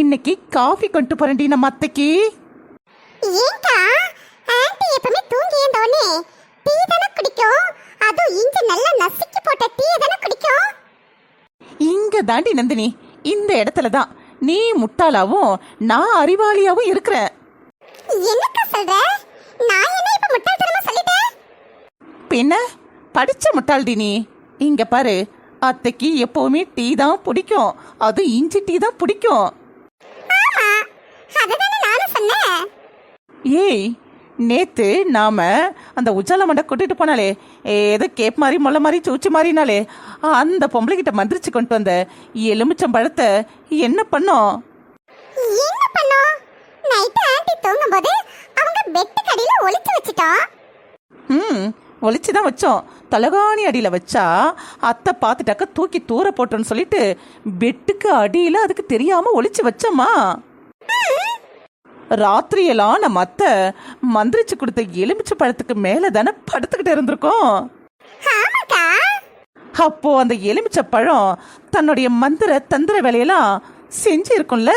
இன்னைக்கு காஃபி கொண்டு போறேன்டி நம்ம அத்தைக்கு. ஏன்க்கா ஆன்ட்டி எப்பவுமே தூங்கி எழுந்தோடனே டீ தானே குடிக்கும். அதுவும் இஞ்சி நல்லா நசுக்கி போட்ட டீ தானே குடிக்கும். இங்க தாண்டி நந்தினி. இந்த இடத்துல தான் நீ முட்டாளாவும் நான் அறிவாளியாவும் இருக்கிறேன். என்னக்கா சொல்ற? நான் என்ன இப்ப முட்டாள்தனமா சொல்லிட்டேன்? பின்ன? படிச்ச முட்டாள்டி நீ. இங்க பாரு அத்தைக்கு எப்பவுமே டீ தான் பிடிக்கும். அது இஞ்சி டீ தான் பிடிக்கும் ஆமா அதுதானே நானும் சொன்னேன் ஏய் நேத்து நாம அந்த உஜால மண்டை கூட்டிட்டு போனாலே ஏதோ கேப் மாதிரி முள்ள மாதிரி சூச்சி மாதிரினாலே அந்த பொம்பளை கிட்ட மந்திரிச்சு கொண்டு வந்த எலுமிச்சம் பழத்தை என்ன பண்ணோம்? என்ன பண்ணோம்? நைட்டு ஆன்ட்டி தூங்கும்போது அவங்க பெட்டு கடியில ஒளிச்சு வச்சிட்டோம். ம் ஒளிச்சு தான் வச்சோம். தலகாணி அடியில் வச்சா அத்தை பார்த்துட்டாக்க தூக்கி தூர போட்டோன்னு சொல்லிட்டு பெட்டுக்கு அடியில் அதுக்கு தெரியாம ஒளிச்சு வச்சோமா? ராத்திரியெல்லாம் நம்ம அத்தை மந்திரிச்சு கொடுத்த எலுமிச்சை பழத்துக்கு மேலே தானே படுத்துக்கிட்டு இருந்திருக்கோம். அப்போ அந்த எலுமிச்சை பழம் தன்னுடைய மந்திர தந்திர வேலையெல்லாம் செஞ்சு இருக்கும்ல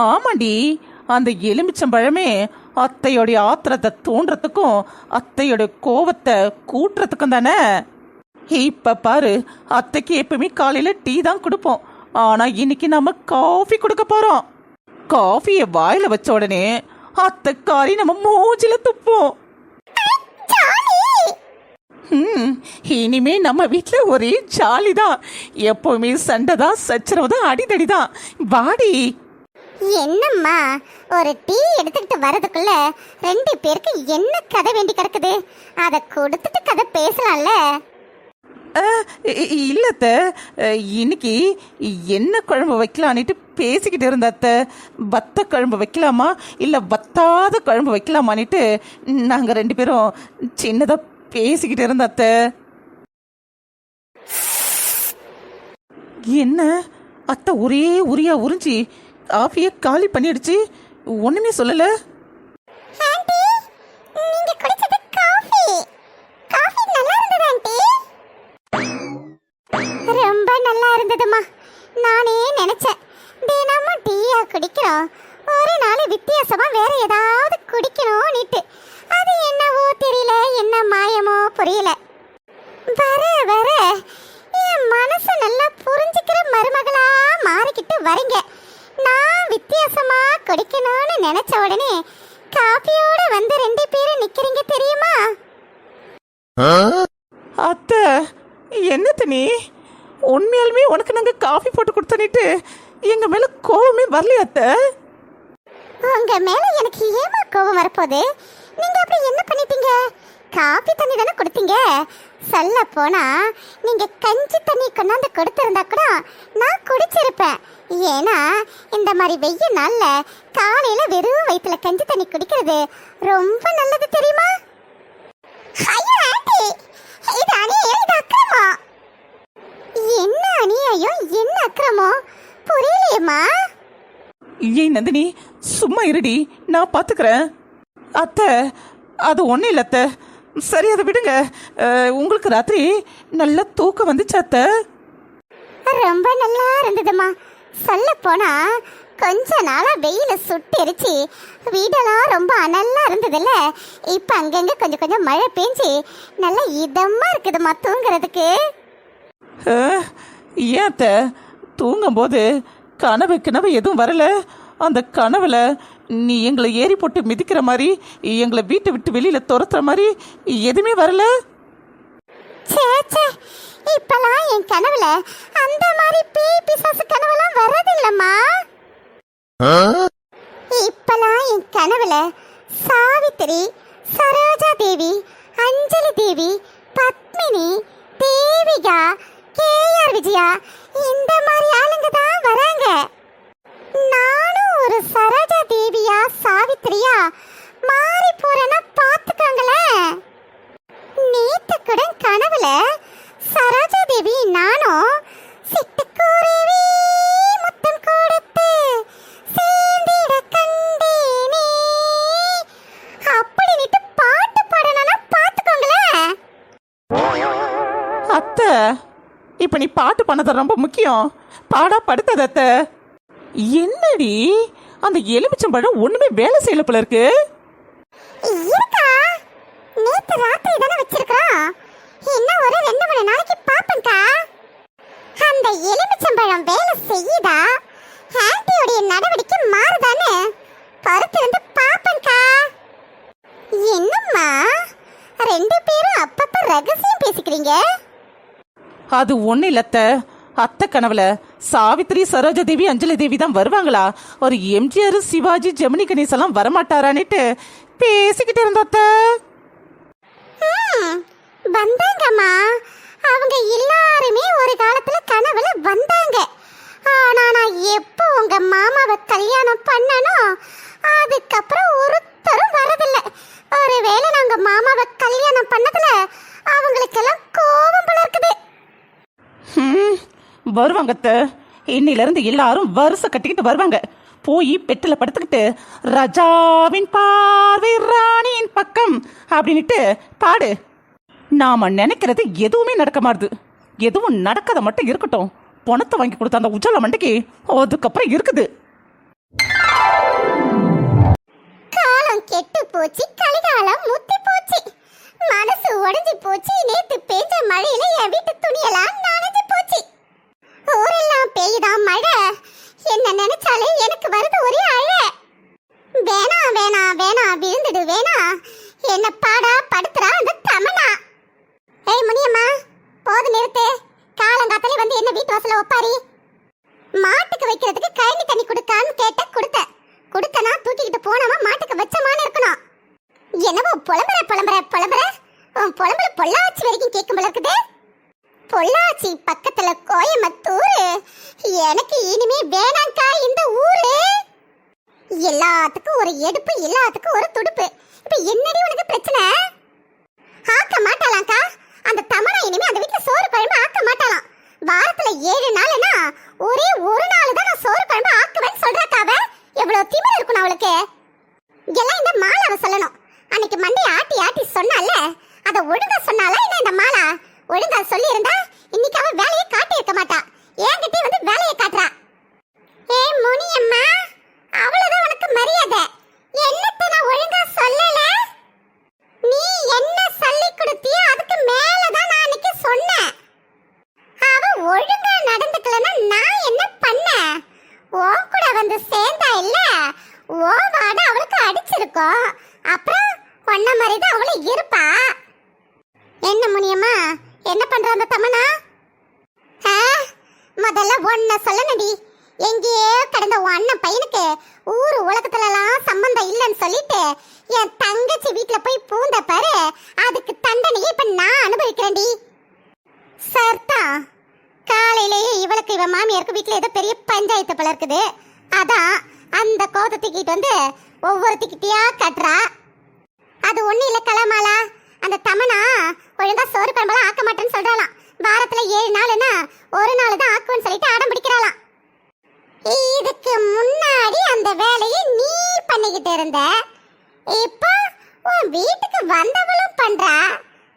ஆமாண்டி அந்த எலுமிச்சம்பழமே அத்தையோடைய ஆத்திரத்தை தூண்டுறதுக்கும் அத்தையோட கோவத்தை கூட்டுறதுக்கும் தானே. இப்ப பாரு அத்தைக்கு எப்பவுமே காலையில டீ தான் கொடுப்போம். ஆனா இன்னைக்கு நாம காஃபி கொடுக்க போறோம். காஃபியை வாயில வச்ச உடனே அத்தை காரி நம்ம மூஞ்சில துப்போம். இனிமே நம்ம வீட்ல ஒரே ஜாலி தான் எப்பவுமே சண்டை தான் சச்சரவு தான் அடிதடி தான். வாடி. என்னம்மா ஒரு டீ எடுத்துக்கிட்டு வரதுக்குள்ள ரெண்டு பேருக்கு என்ன கதை வேண்டி கிடக்குது? அதை கொடுத்துட்டு கதை பேசலாம்ல. அஹ், இல்ல இன்னைக்கு என்ன குழம்பு வைக்கலான்னுட்டு பேசிக்கிட்டு இருந்த அத்த வத்த குழம்பு வைக்கலாமா? இல்ல வத்தாத குழம்பு வைக்கலாமான்னுட்டு நாங்க ரெண்டு பேரும் சின்னதா பேசிக்கிட்டு இருந்த அத்த என்ன? அத்தை ஒரே உரியா உறிஞ்சி ஆஃபிய காலி பண்ணிடுச்சு. ஒன்றுமே சொல்லலை. இருந்ததுமா நானே நினைச்சேன். தினமும் டீயா குடிக்கிறோம். ஒரு நாள் வித்தியாசமா வேற ஏதாவது குடிக்கணும்னுட்டு அது என்னவோ தெரியல என்ன மாயமோ புரியல. வர வர என் மனசு நல்லா புரிஞ்சுக்கிற மருமகளா மாறிக்கிட்டு வரீங்க. நான் வித்தியாசமா குடிக்கணும்னு நினைச்ச உடனே காப்பியோட வந்து ரெண்டு பேரும் நிக்கிறீங்க தெரியுமா? அத்தை என்னத்த நீ உண்மையாலுமே உனக்கு நாங்க காஃபி போட்டு கொடுத்தனிட்டு எங்க மேல கோவமே வரலையா அத்தை? உங்க மேல எனக்கு ஏமா கோவம் வரப்போகுது? நீங்க அப்படி என்ன பண்ணிட்டீங்க? காபி தண்ணி தானே கொடுத்தீங்க? சொல்ல போனா நீங்க கஞ்சி தண்ணி கொண்டாந்து கொடுத்திருந்தா கூட நான் குடிச்சிருப்பேன். ஏன்னா இந்த மாதிரி வெய்ய நாள்ல காலையில வெறும் வயிற்றுல கஞ்சி தண்ணி குடிக்கிறது ரொம்ப நல்லது தெரியுமா ஐயோ ஆண்டி இது அநியாயம் இது அக்கிரமம் என்ன அநியாயம் என்ன அக்கிரமம் புரியலையேம்மா ஏய் நந்தினி சும்மா இருடி. நான் பாத்துக்கிறேன். அத்தை அது ஒன்றும் இல்லை அத்தை. சரி அதை விடுங்க. உங்களுக்கு ராத்திரி நல்ல தூக்கம் வந்துச்சு அத்தை? ரொம்ப நல்லா இருந்ததுமா சொல்ல போனா கொஞ்ச நாளா வெயில சுட்டு எரிச்சு வீடெல்லாம் ரொம்ப அனலா இருந்ததுல்ல. இப்ப அங்கங்க கொஞ்சம் கொஞ்சம் மழை பெஞ்சு நல்லா இதமா இருக்குதுமா தூங்குறதுக்கு. ஏன் அத்தை? தூங்கும்போது கனவு கனவு எதுவும் வரல? அந்த கனவுல நீ எங்களை ஏறி போட்டு மிதிக்கிற மாதிரி எங்களை வீட்டை விட்டு வெளியில துரத்துற மாதிரி எதுவுமே வரல? ச்சே ச்சே. இப்பெல்லாம் என் கனவுல அந்த மாதிரி பேய் பிசாசு கனவெல்லாம் வர்றதில்லம்மா. இப்பெல்லாம் என் கனவுல சாவித்திரி சரோஜா தேவி அஞ்சலி தேவி பத்மினி தேவிகா கேஆர் விஜயா இந்த மாதிரி ஆளுங்க தான் வராங்க. சாவித்திரியா மாறி போறேன்னா பாத்துக்கோங்களேன் நேத்து கூட கனவுல சரோஜா தேவி நானும் சிட்டுக்குருவி முத்தம் கொடுத்து சேர்ந்திட கண்டேனே. அப்படின்னுட்டு பாட்டு பாடணும்னா பாத்துக்கோங்களேன் அத்தை இப்ப நீ பாட்டு பண்ணது ரொம்ப முக்கியம். பாடா படுத்தத அத்தை. என்னடி? அந்த எலுமிச்சம்பழம் ஒண்ணுமே வேலை செய்யல போல இருக்கு. இருக்கா? நேத்து ராத்திரி தானே வச்சிருக்கோம் இன்னும் ஒரு ரெண்டு மூணு நாளைக்கு பாப்பேன்க்கா அந்த எலுமிச்சம்பழம் வேலை செய்யுதா? ஆன்ட்டியோடைய நடவடிக்கை மாறுதான்னு பொறுத்திருந்து பாப்பேன்க்கா என்னம்மா? ரெண்டு பேரும் அப்பப்ப ரகசியம் பேசிக்கிறீங்க? அது ஒண்ணு இல்லத்த அத்தை கனவுல சாவித்திரி சரோஜா தேவி அஞ்சலி தேவி தான் வருவாங்களா? ஒரு எம்ஜிஆர் சிவாஜி ஜெமினி கணேசன் எல்லாம் வரமாட்டாரான்னுட்டு பேசிக்கிட்டு ம், வந்தாங்கம்மா. அவங்க எல்லாருமே ஒரு காலத்துல கனவுல வந்தாங்க. ஆனா நான் எப்போ உங்க மாமாவை கல்யாணம் பண்ணனோ அதுக்கப்புறம் ஒருத்தரும் வரதில்ல. ஒருவேளை நாங்க மாமாவை கல்யாணம் பண்ணதுல அவங்களுக்கெல்லாம் கோபம் போல இருக்குது. வருவாங்க அத்தை இன்னில எல்லாரும் வருஷ கட்டிக்கிட்டு வருவாங்க. போய் பெட்டில் படுத்துக்கிட்டு ரஜாவின் பார்வை ராணியின் பக்கம் அப்படின்ட்டு பாடு. நாம நினைக்கிறது எதுவுமே நடக்க மாட்டுது. எதுவும் நடக்காத மட்டும் இருக்கட்டும். பணத்தை வாங்கி கொடுத்த அந்த உஜால மண்டைக்கு அதுக்கப்புறம் இருக்குது. காலம் கெட்டு போச்சு கலிகாலம் முத்தி போச்சு. மனசு உடைஞ்சு போச்சு நேத்து பெஞ்ச மழையில என் வீட்டு துணியெல்லாம் நானே எல்லாம் பெய்யுதான் மழை. என்ன நினைச்சாலே எனக்கு வருது ஒரே அழ. வேணா வேணா வேணா விழுந்துடு வேணா. என்ன பாடா படுத்துறா அந்த தமனா. ஏய் முனியம்மா போது நிறுத்து. காலங்காத்தாலே வந்து என்ன வீட்டு வாசல ஒப்பாரி? மாட்டுக்கு வைக்கிறதுக்கு கழனி தண்ணி கொடுக்கான்னு கேட்ட கொடுத்த. கொடுத்தனா தூக்கிக்கிட்டு போனாமா மாட்டுக்கு வச்சமான்னு இருக்கணும். என்னவோ புலம்புற புலம்புற புலம்புற. உன் புலம்புல பொள்ளாச்சி வரைக்கும் கேட்கும் போல இருக்குது. பொள்ளாச்சி பக்கத்துல கோயம்புத்தூர். எனக்கு இனிமே வேணாங்க்கா இந்த ஊரு. எல்லாத்துக்கும் ஒரு எடுப்பு எல்லாத்துக்கும் ஒரு துடுப்பு. இப்ப என்னடி உனக்கு பிரச்சனை? ஆக்க மாட்டாளாக்கா அந்த தமனா இனிமே அந்த வீட்டுல சோறு குழம்பு ஆக்க மாட்டாளாம். வாரத்துல ஏழு நாள்னா ஒரே ஒரு நாள் தான் நான் சோறு குழம்பு ஆக்குவேன்னு சொல்றாக்காவ எவ்வளவு திமிரு இருக்கணும் அவளுக்கு எல்லாம் இந்த மாலாவை சொல்லணும் அன்னைக்கு மண்டை ஆட்டி ஆட்டி சொன்னால அத ஒழுங்கா சொன்னாலா என்ன இந்த மாலா ஒழுங்கா சொல்லி இருந்தா இன்னைக்கு அவ வேலையை காட்டி இருக்க மாட்டா என்கிட்டே வந்து வேலையை காட்டுறா ஏ முனியம்மா அவ்வளவுதான் உனக்கு மரியாதை. என்னத்த நான் ஒழுங்கா சொல்லல? நீ என்ன சொல்லி கொடுத்தியோ அதுக்கு மேலதான் நான் அன்னைக்கு சொன்னேன். அவ ஒழுங்கா நடந்துக்கலன்னா நான் என்ன பண்ணேன்? உன் கூட வந்து சேர்ந்தா இல்ல? ஓ வாட அவளுக்கு அடிச்சிருக்கோம் அப்புறம் பொண்ண மாதிரி தான் அவளும் இருப்பா. என்ன முனியம்மா? என்ன பண்ற அந்த தமனா? ஆ, முதல்ல ஒன்ன சொல்லணுடி எங்கேயோ கடந்த அண்ணன் பையனுக்கு ஊர் உலகத்துலலாம் சம்பந்தம் இல்லைன்னு சொல்லிட்டு என் தங்கச்சி வீட்டில் போய் பூந்த பாரு அதுக்கு தண்டனையை இப்ப நான் அனுபவிக்கிறேன்டி. சர்தா காலையிலேயே இவளுக்கு இவன் மாமியாருக்கு வீட்டில் ஏதோ பெரிய பஞ்சாயத்து போல இருக்குது. அதான் அந்த கோதை தூக்கிட்டு வந்து ஒவ்வொருத்திக்கிட்டயா கட்டுறா. அது ஒண்ணு இல்ல கலாமாலா. அந்த தமனா ஒழுங்கா சோறு குழம்பெல்லாம் ஆக்க மாட்டேன்னு சொல்றாளாம். வாரத்துல ஏழு நாள்னா ஒரு நாள் தான் ஆக்குவேன்னு சொல்லிட்டு ஆடம் பிடிக்கிறாளாம். இதுக்கு முன்னாடி அந்த வேலையை நீ பண்ணிக்கிட்டு இருந்த. இப்போ உன் வீட்டுக்கு வந்தவளும் பண்றா.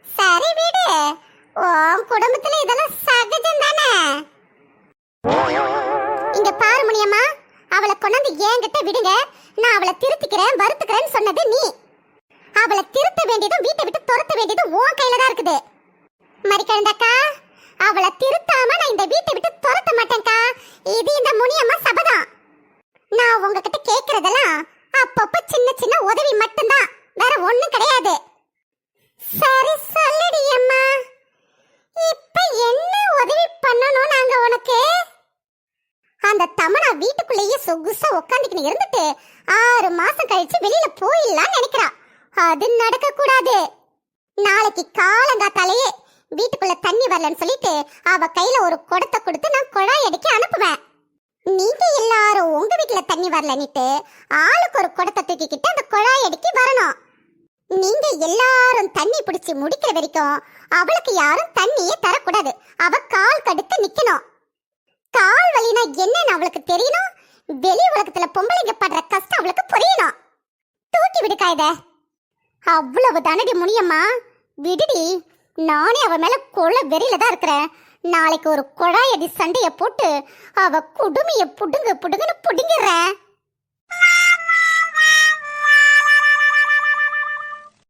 சரி விடு. உன் குடும்பத்துல இதெல்லாம் சகஜம் தானே? இங்க பாரு முனியம்மா அவளை கொண்டாந்து என்கிட்ட விடுங்க. நான் அவளை திருத்திக்கிறேன் வருத்துக்கிறேன்னு சொன்னது நீ. அவளை திருத்த வேண்டியதும் வீட்டை விட்டு துரத்த வேண்டியதும் உன் கையில தான் இருக்குது. மறிக்கழுந்தாக்கா அவளை திருத்தாம நான் இந்த வீட்டை விட்டு துரத்த மாட்டேன்க்கா. இது இந்த முனியம்மா சபதம். நான் உங்ககிட்ட கேக்குறதெல்லாம் அப்பப்ப சின்ன சின்ன உதவி மட்டும்தான். வேற ஒண்ணும் கிடையாது. சரி சொல்லுடி அம்மா. இப்ப என்ன உதவி பண்ணணும் நாங்க உனக்கு? அந்த தமனா வீட்டுக்குள்ளேயே சொகுசா உட்காந்துக்கிட்டு இருந்துட்டு ஆறு மாசம் கழிச்சு வெளியில போயிடலாம்னு நினைக்கிறா. அது நடக்க கூடாது நாளைக்கு காலங்காத்தாலேயே வீட்டுக்குள்ள தண்ணி வரலன்னு சொல்லிட்டு அவ கையில ஒரு குடத்தை கொடுத்து நான் குழாய் அடிக்க அனுப்புவேன். நீங்க எல்லாரும் உங்க வீட்டுல தண்ணி வரலன்னுட்டு ஆளுக்கு ஒரு குடத்தை தூக்கிக்கிட்டு அந்த குழாய் அடிக்க வரணும். நீங்க எல்லாரும் தண்ணி பிடிச்சி முடிக்கிற வரைக்கும் அவளுக்கு யாரும் தண்ணியே தரக்கூடாது. அவ கால் கடுத்து நிக்கணும். கால் வலினா என்னன்னு அவளுக்கு தெரியணும். வெளி உலகத்துல பொம்பளைங்க படுற கஷ்டம் அவளுக்கு புரியணும். தூக்கி விடுக்கா இத அவ்வளவு தானடி முனியம்மா. விடுடி. நானே அவ மேல கொலை வெறியில தான் இருக்கிறேன். நாளைக்கு ஒரு குழாயடி சண்டையை போட்டு அவ குடுமைய புடுங்க புடுங்கன்னு புடுங்கிறேன்